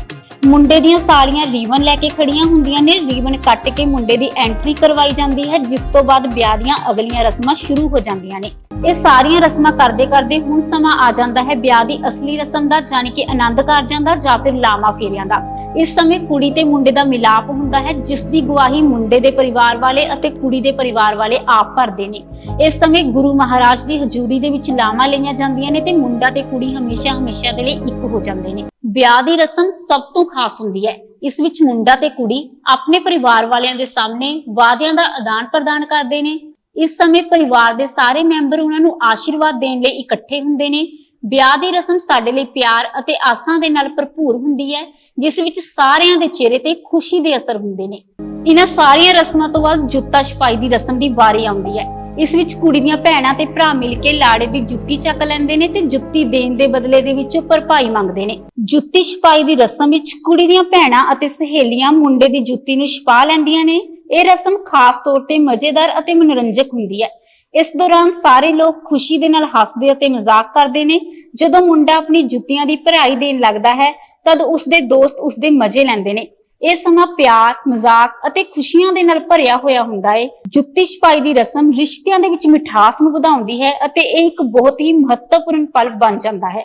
ਮੁੰਡੇ ਦੀਆਂ ਸਾਲੀਆਂ ਰੀਵਨ ਲੈ ਕੇ ਖੜੀਆਂ ਹੁੰਦੀਆਂ ਨੇ। ਰੀਵਨ ਕੱਟ ਕੇ ਮੁੰਡੇ ਦੀ ਐਂਟਰੀ ਕਰਵਾਈ ਜਾਂਦੀ ਹੈ, ਜਿਸ ਤੋਂ ਬਾਅਦ ਵਿਆਹ ਦੀਆਂ ਅਗਲੀਆਂ ਰਸਮਾਂ ਸ਼ੁਰੂ ਹੋ ਜਾਂਦੀਆਂ ਨੇ। ਇਹ ਸਾਰੀਆਂ ਰਸਮਾਂ ਕਰਦੇ ਕਰਦੇ ਹੁਣ ਸਮਾਂ ਆ ਜਾਂਦਾ ਹੈ ਵਿਆਹ ਦੀ ਅਸਲੀ ਰਸਮ ਦਾ, ਜਾਣੀ ਕਿ ਆਨੰਦ ਕਾਰਜਾਂ ਦਾ ਜਾਂ ਫਿਰ ਲਾਮਾ ਫੇਰਿਆਂ ਦਾ। ਇਸ ਸਮੇਂ ਕੁੜੀ ਤੇ ਮੁੰਡੇ ਦਾ ਮਿਲਾਪ ਹੁੰਦਾ ਹੈ, ਜਿਸ ਦੀ ਗਵਾਹੀ ਮੁੰਡੇ ਦੇ ਪਰਿਵਾਰ ਵਾਲੇ ਅਤੇ ਕੁੜੀ ਦੇ ਪਰਿਵਾਰ ਵਾਲੇ ਆਪ ਭਰਦੇ ਨੇ। ਇਸ ਸਮੇਂ ਗੁਰੂ ਮਹਾਰਾਜ ਦੀ ਹਜ਼ੂਰੀ ਦੇ ਵਿੱਚ ਲਾਵਾਂ ਲਈਆਂ ਜਾਂਦੀਆਂ ਨੇ ਤੇ ਮੁੰਡਾ ਤੇ ਕੁੜੀ ਹਮੇਸ਼ਾ ਹਮੇਸ਼ਾ ਦੇ ਲਈ ਇੱਕ ਹੋ ਜਾਂਦੇ ਨੇ। ਵਿਆਹ ਦੀ ਰਸਮ ਸਭ ਤੋਂ ਖਾਸ ਹੁੰਦੀ ਹੈ। ਇਸ ਵਿੱਚ ਮੁੰਡਾ ਤੇ ਕੁੜੀ ਆਪਣੇ ਪਰਿਵਾਰ ਵਾਲਿਆਂ ਦੇ ਸਾਹਮਣੇ ਵਾਅਦਿਆਂ ਦਾ ਆਦਾਨ ਪ੍ਰਦਾਨ ਕਰਦੇ ਨੇ। ਇਸ ਸਮੇਂ ਪਰਿਵਾਰ ਦੇ ਸਾਰੇ ਮੈਂਬਰ ਉਹਨਾਂ ਨੂੰ ਆਸ਼ੀਰਵਾਦ ਦੇਣ ਲਈ ਇਕੱਠੇ ਹੁੰਦੇ ਨੇ। ਵਿਆਹ ਦੀ ਰਸਮ ਸਾਡੇ ਲਈ ਪਿਆਰ ਅਤੇ ਆਸਾਂ ਦੇ ਨਾਲ ਭਰਪੂਰ ਹੁੰਦੀ ਹੈ, ਜਿਸ ਵਿੱਚ ਸਾਰਿਆਂ ਦੇ ਚਿਹਰੇ ਤੇ ਖੁਸ਼ੀ ਦੇ ਅਸਰ ਹੁੰਦੇ ਨੇ। ਇਹਨਾਂ ਸਾਰੀਆਂ ਰਸਮਾਂ ਤੋਂ ਬਾਅਦ ਜੁੱਤਾ ਛਪਾਈ ਦੀ ਰਸਮ ਦੀ ਵਾਰੀ ਆਉਂਦੀ ਹੈ। ਇਸ ਵਿੱਚ ਕੁੜੀ ਦੀਆਂ ਭੈਣਾਂ ਤੇ ਭਰਾ ਮਿਲ ਕੇ ਲਾੜੇ ਦੀ ਜੁੱਤੀ ਚੱਕ ਲੈਂਦੇ ਨੇ ਤੇ ਜੁੱਤੀ ਦੇਣ ਦੇ ਬਦਲੇ ਦੇ ਵਿੱਚ ਭਰਪਾਈ ਮੰਗਦੇ ਨੇ। ਜੁੱਤੀ ਛਪਾਈ ਦੀ ਰਸਮ ਵਿੱਚ ਕੁੜੀ ਦੀਆਂ ਭੈਣਾਂ ਅਤੇ ਸਹੇਲੀਆਂ ਮੁੰਡੇ ਦੀ ਜੁੱਤੀ ਨੂੰ ਛਪਾ ਲੈਂਦੀਆਂ ਨੇ। ਇਹ ਰਸਮ ਖਾਸ ਤੌਰ ਤੇ ਮਜ਼ੇਦਾਰ ਅਤੇ ਮਨੋਰੰਜਕ ਹੁੰਦੀ ਹੈ। ਇਸ ਦੌਰਾਨ ਸਾਰੇ ਲੋਕ ਖੁਸ਼ੀ ਦੇ ਨਾਲ ਹੱਸਦੇ ਅਤੇ ਮਜ਼ਾਕ ਕਰਦੇ ਨੇ। ਜਦੋਂ ਮੁੰਡਾ ਆਪਣੀ ਜੁੱਤੀਆਂ ਦੀ ਭਰਾਈ ਦੇਣ ਲੱਗਦਾ ਹੈ, ਤਦ ਉਸਦੇ ਦੋਸਤ ਉਸਦੇ ਮਜ਼ੇ ਲੈਂਦੇ ਨੇ। ਇਹ ਸਮਾਂ ਪਿਆਰ, ਮਜ਼ਾਕ ਅਤੇ ਖੁਸ਼ੀਆਂ ਦੇ ਨਾਲ ਭਰਿਆ ਹੋਇਆ ਹੁੰਦਾ ਹੈ ਜੁੱਤੀ ਛਪਾਈ ਦੀ ਰਸਮ ਰਿਸ਼ਤਿਆਂ ਦੇ ਵਿੱਚ ਮਿਠਾਸ ਨੂੰ ਵਧਾਉਂਦੀ ਹੈ ਅਤੇ ਇਹ ਇੱਕ ਬਹੁਤ ਹੀ ਮਹੱਤਵਪੂਰਨ ਪਲ ਬਣ ਜਾਂਦਾ ਹੈ।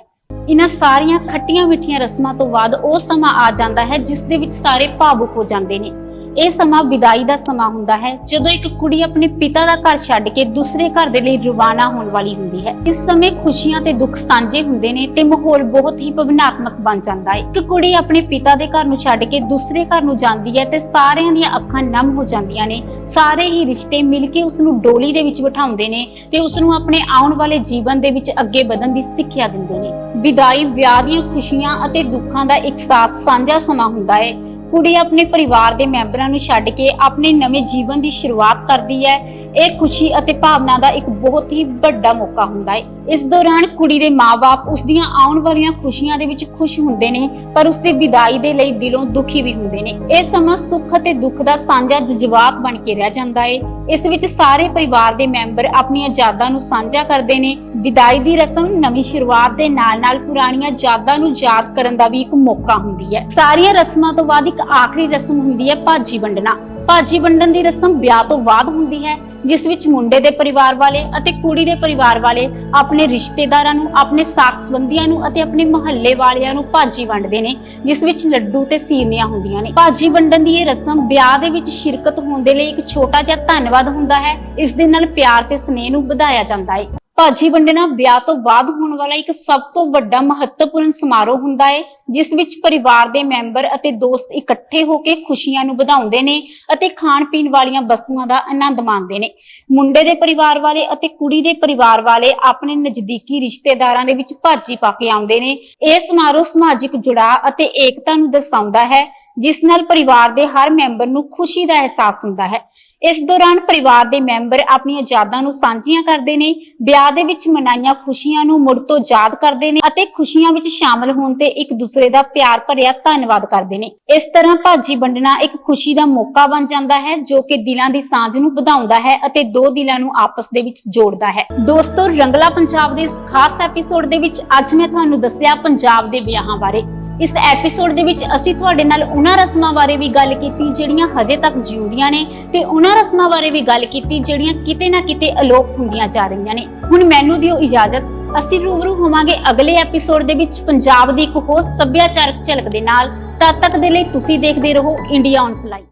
ਇਹਨਾਂ ਸਾਰੀਆਂ ਖੱਟੀਆਂ ਮਿੱਠੀਆਂ ਰਸਮਾਂ ਤੋਂ ਬਾਅਦ ਉਹ ਸਮਾਂ ਆ ਜਾਂਦਾ ਹੈ ਜਿਸ ਦੇ ਵਿੱਚ ਸਾਰੇ ਭਾਵੁਕ ਹੋ ਜਾਂਦੇ ਨੇ। ਇਹ ਸਮਾਂ ਵਿਦਾਈ ਦਾ ਸਮਾਂ ਹੁੰਦਾ ਹੈ, ਜਦੋਂ ਇੱਕ ਕੁੜੀ ਆਪਣੇ ਪਿਤਾ ਦਾ ਘਰ ਛੱਡ ਕੇ ਦੂਸਰੇ ਘਰ ਦੇ ਲਈ ਰਵਾਨਾ ਹੋਣ ਵਾਲੀ ਹੁੰਦੀ ਹੈ। ਇਸ ਸਮੇਂ ਖੁਸ਼ੀਆਂ ਤੇ ਦੁੱਖ ਸਾਂਝੇ ਹੁੰਦੇ ਨੇ ਤੇ ਮਾਹੌਲ ਬਹੁਤ ਹੀ ਭਾਵਨਾਤਮਕ ਬਣ ਜਾਂਦਾ ਹੈ। ਇੱਕ ਕੁੜੀ ਆਪਣੇ ਪਿਤਾ ਦੇ ਘਰ ਨੂੰ ਛੱਡ ਕੇ ਦੂਸਰੇ ਘਰ ਨੂੰ ਜਾਂਦੀ ਹੈ ਤੇ ਸਾਰਿਆਂ ਦੀਆਂ ਅੱਖਾਂ ਨਮ ਹੋ ਜਾਂਦੀਆਂ ਨੇ। ਸਾਰੇ ਹੀ ਰਿਸ਼ਤੇ ਮਿਲ ਕੇ ਉਸ ਨੂੰ ਡੋਲੀ ਦੇ ਵਿੱਚ ਬਿਠਾਉਂਦੇ ਨੇ ਤੇ ਉਸ ਨੂੰ ਆਪਣੇ ਆਉਣ ਵਾਲੇ ਜੀਵਨ ਦੇ ਵਿੱਚ ਅੱਗੇ ਵਧਣ ਦੀ ਸਿੱਖਿਆ ਦਿੰਦੇ ਨੇ। ਵਿਦਾਈ, ਵਿਆਹ ਦੀਆਂ ਖੁਸ਼ੀਆਂ ਅਤੇ ਦੁੱਖਾਂ ਦਾ ਇੱਕ ਸਾਥ ਸਾਂਝਾ ਸਮਾਂ ਹੁੰਦਾ ਹੈ। ਕੁੜੀ ਆਪਣੇ ਪਰਿਵਾਰ ਦੇ ਮੈਂਬਰਾਂ ਨੂੰ ਛੱਡ ਕੇ ਆਪਣੇ ਨਵੇਂ ਜੀਵਨ ਦੀ ਸ਼ੁਰੂਆਤ ਕਰਦੀ ਹੈ। ਇਹ ਖੁਸ਼ੀ ਅਤੇ ਭਾਵਨਾ ਦਾ ਇੱਕ ਬਹੁਤ ਹੀ ਵੱਡਾ ਮੌਕਾ ਹੁੰਦਾ ਹੈ। ਇਸ ਦੌਰਾਨ ਕੁੜੀ ਦੇ ਮਾਪੇ ਉਸ ਦੀਆਂ ਆਉਣ ਵਾਲੀਆਂ ਖੁਸ਼ੀਆਂ ਦੇ ਵਿੱਚ ਖੁਸ਼ ਹੁੰਦੇ ਨੇ, ਪਰ ਉਸ ਦੀ ਵਿਦਾਈ ਦੇ ਲਈ ਦਿਲੋਂ ਦੁਖੀ ਵੀ ਹੁੰਦੇ ਨੇ। ਇਹ ਸਮਾਂ ਸੁੱਖ ਅਤੇ ਦੁੱਖ ਦਾ ਸਾਂਝਾ ਜਜ਼ਬਾਤ ਬਣ ਕੇ ਰਹਿ ਜਾਂਦਾ ਹੈ। ਇਸ ਵਿੱਚ ਸਾਰੇ ਪਰਿਵਾਰ ਦੇ ਮੈਂਬਰ ਆਪਣੀਆਂ ਯਾਦਾਂ ਨੂੰ ਸਾਂਝਾ ਕਰਦੇ ਨੇ। ਵਿਦਾਈ ਦੀ ਰਸਮ ਨਵੀਂ ਸ਼ੁਰੂਆਤ ਦੇ ਨਾਲ-ਨਾਲ ਪੁਰਾਣੀਆਂ ਯਾਦਾਂ ਨੂੰ ਯਾਦ ਕਰਨ ਦਾ ਵੀ ਇੱਕ ਮੌਕਾ ਹੁੰਦੀ ਹੈ। ਸਾਰੀਆਂ ਰਸਮਾਂ ਤੋਂ ਬਾਅਦ ਇੱਕ ਆਖਰੀ ਰਸਮ ਹੁੰਦੀ ਹੈ ਭਾਜੀ ਵੰਡਣਾ। ਭਾਜੀ ਵੰਡਣ ਦੀ ਰਸਮ ਵਿਆਹ ਤੋਂ ਬਾਅਦ ਹੁੰਦੀ ਹੈ, ਜਿਸ ਵਿੱਚ ਮੁੰਡੇ ਦੇ ਪਰਿਵਾਰ ਵਾਲੇ ਅਤੇ ਕੁੜੀ ਦੇ ਪਰਿਵਾਰ ਵਾਲੇ ਆਪਣੇ ਰਿਸ਼ਤੇਦਾਰਾਂ ਨੂੰ, ਆਪਣੇ ਸਾਕ ਸੰਬੰਧੀਆਂ ਨੂੰ ਅਤੇ ਆਪਣੇ ਮੁਹੱਲੇ ਵਾਲਿਆਂ ਨੂੰ ਭਾਜੀ ਵੰਡਦੇ ਨੇ, ਜਿਸ ਵਿੱਚ ਲੱਡੂ ਤੇ ਸੀਰਨੀਆਂ ਹੁੰਦੀਆਂ ਨੇ। ਭਾਜੀ ਵੰਡਣ ਦੀ ਇਹ ਰਸਮ ਵਿਆਹ ਦੇ ਵਿੱਚ ਸ਼ਿਰਕਤ ਹੋਣ ਦੇ ਲਈ ਇੱਕ ਛੋਟਾ ਜਿਹਾ ਧੰਨਵਾਦ ਹੁੰਦਾ ਹੈ, ਇਸ ਦੇ ਨਾਲ ਪਿਆਰ ਤੇ ਸਨੇਹ ਨੂੰ ਵਧਾਇਆ ਜਾਂਦਾ ਹੈ। ਭਾਜੀ ਵੰਡਣਾ ਵਿਆਹ ਤੋਂ ਬਾਅਦ ਹੋਣ ਵਾਲਾ ਇੱਕ ਸਭ ਤੋਂ ਵੱਡਾ ਮਹੱਤਵਪੂਰਨ ਸਮਾਰੋਹ ਹੁੰਦਾ ਹੈ, ਜਿਸ ਵਿੱਚ ਪਰਿਵਾਰ ਦੇ ਮੈਂਬਰ ਅਤੇ ਦੋਸਤ ਇਕੱਠੇ ਹੋ ਕੇ ਖੁਸ਼ੀਆਂ ਨੂੰ ਵਧਾਉਂਦੇ ਨੇ ਅਤੇ ਖਾਣ ਪੀਣ ਵਾਲੀਆਂ ਵਸਤੂਆਂ ਦਾ ਆਨੰਦ ਮਾਣਦੇ ਨੇ। ਮੁੰਡੇ ਦੇ ਪਰਿਵਾਰ ਵਾਲੇ ਅਤੇ ਕੁੜੀ ਦੇ ਪਰਿਵਾਰ ਵਾਲੇ ਆਪਣੇ ਨਜ਼ਦੀਕੀ ਰਿਸ਼ਤੇਦਾਰਾਂ ਦੇ ਵਿੱਚ ਭਾਜੀ ਪਾ ਕੇ ਆਉਂਦੇ ਨੇ। ਇਹ ਸਮਾਰੋਹ ਸਮਾਜਿਕ ਜੁੜਾਅ ਅਤੇ ਏਕਤਾ ਨੂੰ ਦਰਸਾਉਂਦਾ ਹੈ, ਜਿਸ ਨਾਲ ਪਰਿਵਾਰ ਦੇ ਹਰ ਮੈਂਬਰ ਨੂੰ ਖੁਸ਼ੀ ਦਾ ਅਹਿਸਾਸ ਹੁੰਦਾ ਹੈ। ਇਸ ਦੌਰਾਨ ਪਰਿਵਾਰ ਦੇ ਮੈਂਬਰ ਆਪਣੀਆਂ ਯਾਦਾਂ ਨੂੰ ਸਾਂਝੀਆਂ ਕਰਦੇ ਨੇ, ਵਿਆਹ ਦੇ ਵਿੱਚ ਮਨਾਈਆਂ ਖੁਸ਼ੀਆਂ ਨੂੰ ਮੁੜ ਤੋਂ ਯਾਦ ਕਰਦੇ ਨੇ ਅਤੇ ਖੁਸ਼ੀਆਂ ਵਿੱਚ ਸ਼ਾਮਲ ਹੋਣ ਤੇ ਇੱਕ ਦੂਸਰੇ ਦਾ ਪਿਆਰ ਭਰਿਆ ਧੰਨਵਾਦ ਕਰਦੇ ਨੇ। ਇਸ ਤਰ੍ਹਾਂ ਭਾਜੀ ਵੰਡਣਾ ਇੱਕ ਖੁਸ਼ੀ ਦਾ ਮੌਕਾ ਬਣ ਜਾਂਦਾ ਹੈ, ਜੋ ਕਿ ਦਿਲਾਂ ਦੀ ਸਾਂਝ ਨੂੰ ਵਧਾਉਂਦਾ ਹੈ ਅਤੇ ਦੋ ਦਿਲਾਂ ਨੂੰ ਆਪਸ ਦੇ ਵਿੱਚ ਜੋੜਦਾ ਹੈ। ਦੋਸਤੋ, ਰੰਗਲਾ ਪੰਜਾਬ ਦੇ ਇਸ ਖਾਸ ਐਪੀਸੋਡ ਦੇ ਵਿੱਚ ਅੱਜ ਮੈਂ ਤੁਹਾਨੂੰ ਦੱਸਿਆ ਪੰਜਾਬ ਦੇ ਵਿਆਹਾਂ ਬਾਰੇ। ਇਸ ਐਪੀਸੋਡ ਦੇ ਵਿੱਚ ਅਸੀਂ ਤੁਹਾਡੇ ਨਾਲ ਉਹਨਾਂ ਰਸਮਾਂ ਬਾਰੇ ਵੀ ਗੱਲ ਕੀਤੀ, ਜਿਹੜੀਆਂ ਹਜੇ ਤੱਕ ਜਿਉਂਦੀਆਂ ਨੇ ਤੇ ਉਹਨਾਂ ਰਸਮਾਂ ਬਾਰੇ ਵੀ ਗੱਲ ਕੀਤੀ, ਜਿਹੜੀਆਂ ਕਿਤੇ ਨਾ ਕਿਤੇ ਅਲੋਪ ਹੁੰਦੀਆਂ ਜਾ ਰਹੀਆਂ ਨੇ। ਹੁਣ ਮੈਨੂੰ ਦਿਓ ਇਜਾਜ਼ਤ, ਅਸੀਂ ਰੂਬਰੂ ਹੋਵਾਂਗੇ ਅਗਲੇ ਐਪੀਸੋਡ ਦੇ ਵਿੱਚ ਪੰਜਾਬ ਦੀ ਇੱਕ ਹੋਰ ਸੱਭਿਆਚਾਰਕ ਝਲਕ ਦੇ ਨਾਲ। ਤਦ ਤੱਕ ਦੇ ਲਈ ਤੁਸੀਂ ਦੇਖਦੇ ਰਹੋ ਇੰਡੀਆ ਔਨ ਫਲਾਈ।